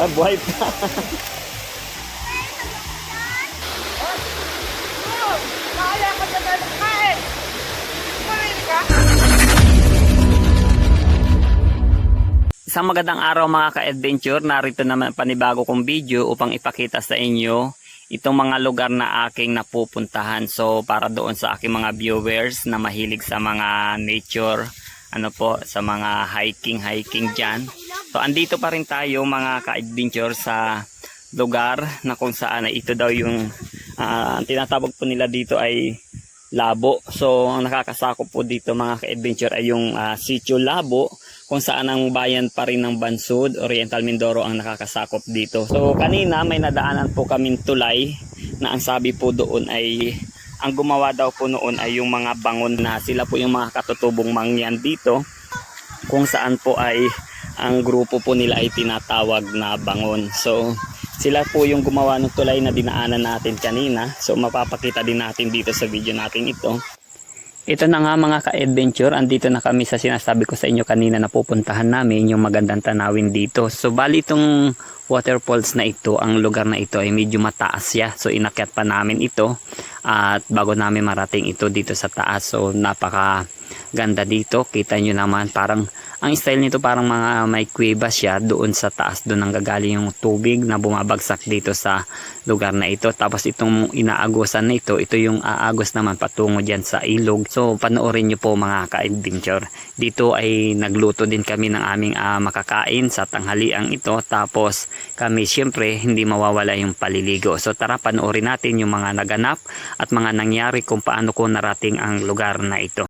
Ah, buhay pa. Isang magandang araw mga ka-adventure. Narito naman panibago kong video upang ipakita sa inyo itong mga lugar na aking napupuntahan. So para doon sa aking mga viewers na mahilig sa mga nature, ano po, sa mga hiking-hiking dyan. So andito pa rin tayo mga ka-adventure sa lugar na kung saan ay ito daw yung ang tinatawag po nila dito ay Labo. So ang nakakasakop po dito mga ka-adventure ay yung ah, Sitio Labo kung saan ang bayan pa rin ng Bansud, Oriental Mindoro ang nakakasakop dito. So kanina may nadaanan po kaming tulay na ang sabi po doon ay ang gumawa daw po noon ay yung mga bangon na sila po yung mga katutubong mangyan dito kung saan po ay ang grupo po nila ay tinatawag na bangon. So sila po yung gumawa ng tulay na dinaanan natin kanina. So mapapakita din natin dito sa video natin ito. Ito na nga mga ka-adventure, andito na kami sa sinasabi ko sa inyo kanina na pupuntahan namin yung magandang tanawin dito. So bali itong waterfalls na ito, ang lugar na ito ay medyo mataas siya. So inakyat pa namin ito at bago namin marating ito dito sa taas. So napaka ganda dito. Kita nyo naman parang ang style nito parang mga may kuweba siya doon sa taas doon ang gagaling yung tubig na bumabagsak dito sa lugar na ito tapos itong inaagosan na ito ito yung aagos naman patungo dyan sa ilog so panoorin nyo po mga ka-adventure dito ay nagluto din kami ng aming ah, makakain sa tanghaliang ito tapos kami syempre hindi mawawala yung paliligo. So tara panoorin natin yung mga naganap at mga nangyari kung paano ko narating ang lugar na ito